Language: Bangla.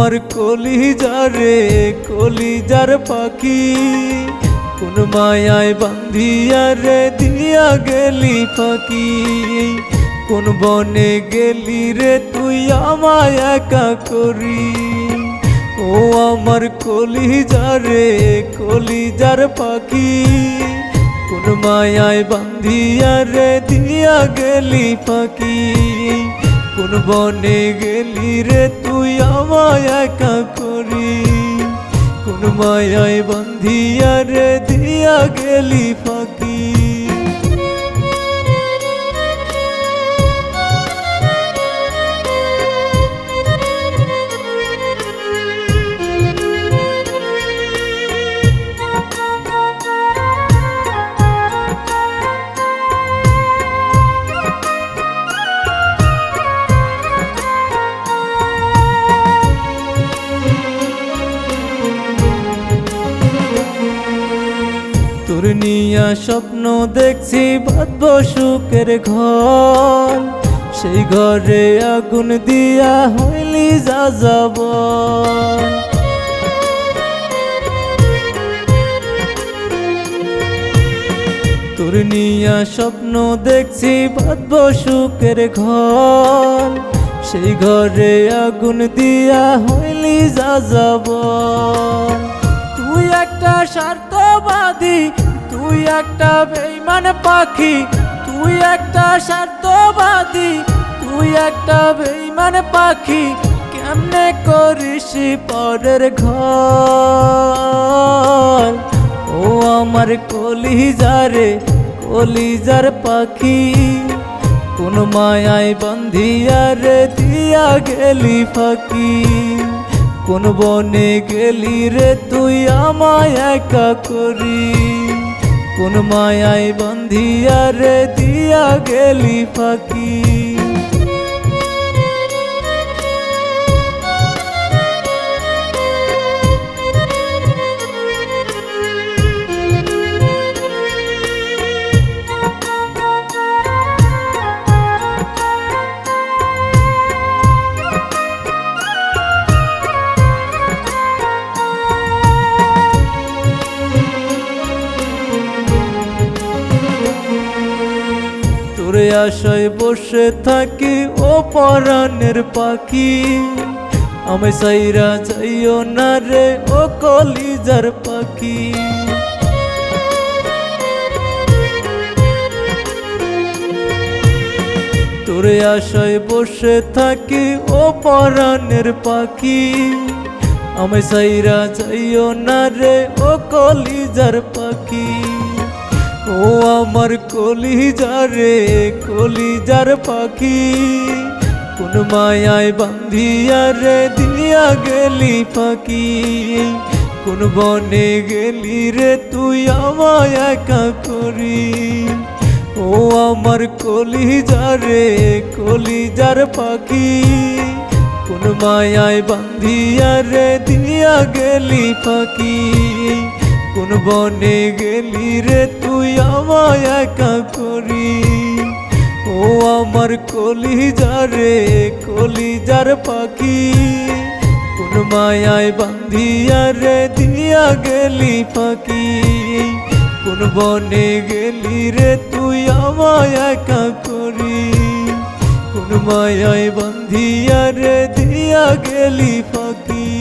কলিজারে কলিজার পাখি। কোন মায়ায় বান্ধিয়া রে দিয়া গেলি পাখি কোন বনে গেলি রে তুই আমায় একা করি। ও আমার কলিজারে কলিজার পাখি। কোন মায়ায় বান্ধিয়া দিয়া গেলি পাখি কোন বনে গেলি রে তুই আমায় একা করি? কোন মায়ায় বান্ধিয়া রে দিয়া গেলি ফাঁকি? তোর নিয়া স্বপ্ন দেখছি বাদ্য সুখের ঘর। সেই ঘরে আগুন দিয়া হইলি যা যাব তোর নিয়া স্বপ্ন দেখছি বাদ্য সুখের ঘর। সেই ঘরে আগুন দিয়া হইলি যা যাব তুই একটা স্বার্থবাদী তুই একটা বেইমান পাখি, তুই একটা স্বার্থবাদী, তুই একটা বেইমান পাখি, কেমনে করিস পরের ঘর? ও আমার কলিজারে, কলিজার পাখি, কোন মায়ায় বান্ধিয়া রে দিয়া গেলি ফাঁকি? কোন বনে গেলি রে তুই আমায় একা করি? কোন মায়ায় বান্ধিয়া দিয়া গেলি ফাঁকি। তোরে আশায় বসে থাকি ও পরাণের পাখি। আমি সাইরা যাইও না রে ও কলিজার পাখি। তোরে আশায় বসে থাকি ও পরাণের পাখি। আমি সাইরা যাইও না রে ও কলিজার পাখি। ও আমার কলিজারে কলিজার পাখি। কোন মায়ায় বান্ধিয়া রে দিয়া গেলি পাখি কোন বনে গেলি রে তুই আমায় একা করি। ও আমার কলিজারে কলিজার পাখি। কোন মায়ায় বান্ধিয়া রে দিয়া গেলি পাখি কোন বনে গেলি রে তুই আমায় একা করি। ও আমার কলিজারে কলিজার পাখি। কোন মায়ায় বান্ধিয়া রে দিয়া গেলি পাখি কোন বনে গেলি রে তুই আমায় একা করি। কোন মায়ায় বান্ধিয়া রে দিয়া গেলি পাখি